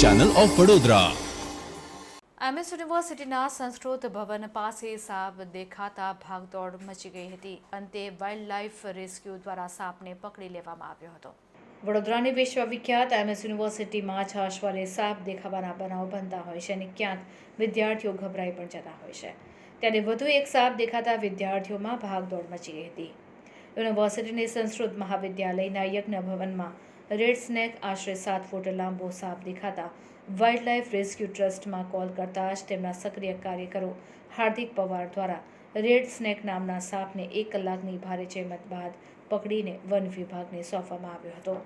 Channel of Vadodara MS યુનિવર્સિટીના સંસ્કૃત ભવન પાસે સાપ દેખાતા ભાગદોડ મચી ગઈ હતી. અંતે વાઇલ્ડ લાઇફ રેસ્ક્યુ દ્વારા સાપને પકડી લેવામાં આવ્યો હતો. વડોદરાની વિશ્વવિખ્યાત એમએસ યુનિવર્સિટીમાં છ અશ્વરે સાપ દેખાવાના બનાવ બનતા હોય છે અને ક્યાંક વિદ્યાર્થીઓ ગભરાઈ પણ જતા હોય છે. ત્યારે વધુ એક સાપ દેખાતા વિદ્યાર્થીઓમાં ભાગદોડ મચી ગઈ હતી. યુનિવર્સિટીની સંસ્કૃત મહાવિદ્યાલયના યજ્ઞ ભવનમાં રેડ સ્નેક આશરે સાત ફૂટ લાંબો સાપ દેખાતા વાઇલ્ડ લાઇફ રેસ્ક્યુ ટ્રસ્ટમાં કોલ કરતા જ તેમના સક્રિય કાર્યકરો હાર્દિક પવાર દ્વારા રેડ સ્નેક નામના સાપને એક કલાકની ભારે જહેમત બાદ પકડીને વન વિભાગને સોંપવામાં આવ્યો હતો.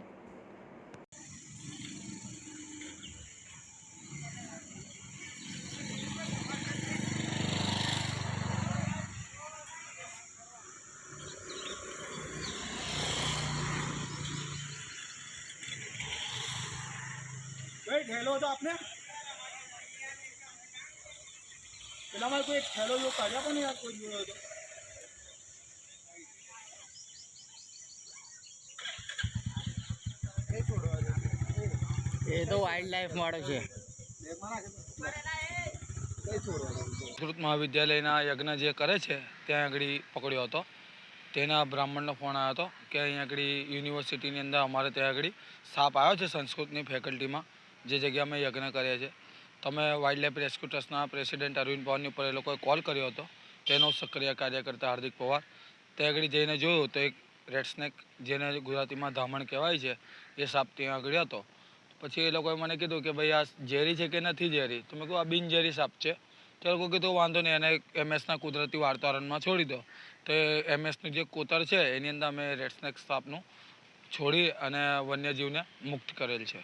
ઠેલો હતો આપને પેલામાં કોઈ ઠેલો જેવો કાઢ્યા પણ યાર કોઈ જોયો હતો એ છોડવા દે. એ તો વાઇલ્ડ લાઈફ વાળો છે. કઈ. સંસ્કૃત મહાવિદ્યાલયના યજ્ઞ જે કરે છે ત્યાં આગળ પકડ્યો હતો તેના બ્રાહ્મણનો ફોન આવ્યો હતો કે અહીંયા આગળ યુનિવર્સિટીની અંદર અમારે ત્યાં આગળ સાપ આવ્યો છે સંસ્કૃતની ફેકલ્ટીમાં જે જગ્યા અમે યજ્ઞ કરીએ છીએ તમે વાઇલ્ડ લાઈફ રેસ્ક્યુ ટ્રસ્ટના પ્રેસિડેન્ટ અરવિંદ પવારની ઉપર એ લોકોએ કોલ કર્યો હતો. તેનો સક્રિય કાર્યકર્તા હાર્દિક પવાર. તે આગળ જઈને જોયું તો એક રેડ સ્નેક જેને ગુજરાતીમાં ધામણ કહેવાય છે, એ સાપ ત્યાં આગળ હતો. પછી એ લોકોએ મને કીધું કે ભાઈ, આ ઝેરી છે કે નથી ઝેરી? તો મેં કહું આ બિનઝેરી સાપ છે. તો લોકો કીધું, વાંધો નહીં, એને એમએસના કુદરતી વાતાવરણમાં છોડી દો. તો એમએસનું જે કોતર છે, એની અંદર અમે રેડ સ્નેક સાપનું છોડી અને વન્યજીવને મુક્ત કરેલ છે.